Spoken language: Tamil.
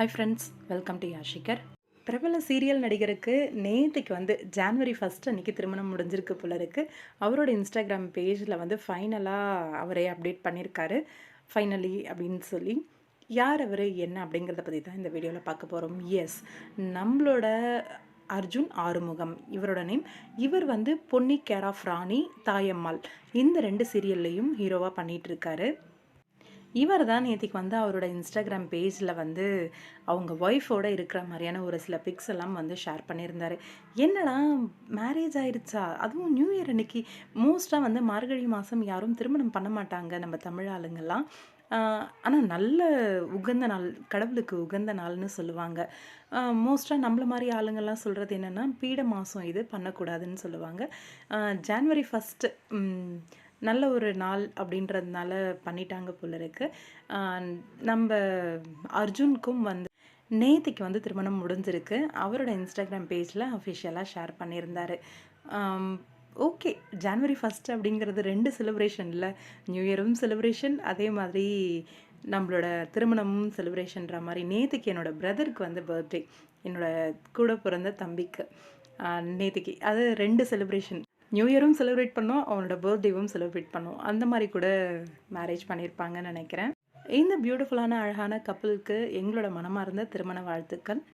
ஹாய் ஃப்ரெண்ட்ஸ் வெல்கம் டு யாஷிகர் பிரபல சீரியல் நடிகருக்கு நேற்றுக்கு வந்து ஜான்வரி ஃபஸ்ட் அன்றைக்கி திருமணம் முடிஞ்சிருக்கு போல இருக்குது அவரோட இன்ஸ்டாகிராம் பேஜில் வந்து ஃபைனலாக அவரே அப்டேட் பண்ணியிருக்காரு ஃபைனலி அப்படின்னு சொல்லி யார் அவர் என்ன அப்படிங்கிறத பற்றி தான் இந்த வீடியோவில் பார்க்க போகிறோம் எஸ் நம்மளோட அர்ஜுன் ஆறுமுகம் இவரோட நேம் இவர் வந்து பொன்னி கேர் ஆஃப் ராணி தாயம்மாள். இந்த ரெண்டு சீரியல்லையும் ஹீரோவாக பண்ணிகிட்ருக்காரு இவர் தான் நேற்றுக்கு வந்து அவரோட இன்ஸ்டாகிராம் பேஜில் வந்து அவங்க ஒய்ஃபோட இருக்கிற மாதிரியான ஒரு சில பிக்ஸ் எல்லாம் வந்து ஷேர் பண்ணியிருந்தார். என்னடா மேரேஜ் ஆயிடுச்சா அதுவும் நியூ இயர் அன்னைக்கு. மோஸ்ட்டாக வந்து மார்கழி மாதம் யாரும் திருமணம் பண்ண மாட்டாங்க நம்ம தமிழ் ஆளுங்கள்லாம் ஆனால் நல்ல உகந்த நாள் கடவுளுக்கு உகந்த நாள்னு சொல்லுவாங்க. மோஸ்ட்டாக நம்மள மாதிரி ஆளுங்கள்லாம் சொல்கிறது என்னென்னா பீட மாதம் இது பண்ணக்கூடாதுன்னு சொல்லுவாங்க. ஜான்வரி ஃபஸ்ட்டு நல்ல ஒரு நாள் அப்படின்றதுனால பண்ணிட்டாங்க போல இருக்கு. நம்ம அர்ஜுனுக்கும் வந்து நேத்திக்கு வந்து திருமணம் முடிஞ்சிருக்கு. அவரோட இன்ஸ்டாகிராம் பேஜில் அஃபிஷியலாக ஷேர் பண்ணியிருந்தார். ஓகே ஜான்வரி ஃபஸ்ட் அப்படிங்கிறது ரெண்டு செலிப்ரேஷனில் நியூ இயரும் செலிப்ரேஷன் அதே மாதிரி நம்மளோட திருமணமும் செலிப்ரேஷன்ற மாதிரி நேற்றுக்கு என்னோடய பிரதருக்கு வந்து பர்த்டே என்னோடய கூட பிறந்த தம்பிக்கு. நேற்றுக்கு அது ரெண்டு செலிப்ரேஷன். நியூ இயரும் செலிப்ரேட் பண்ணோம் அவனோட பர்த்டேவும் செலிப்ரேட் பண்ணோம். அந்த மாதிரி கூட மேரேஜ் பண்ணியிருப்பாங்கன்னு நினைக்கிறேன். இந்த பியூட்டிஃபுல்லான அழகான கப்பலுக்கு எங்களோட மனமார்ந்த திருமண வாழ்த்துக்கள்.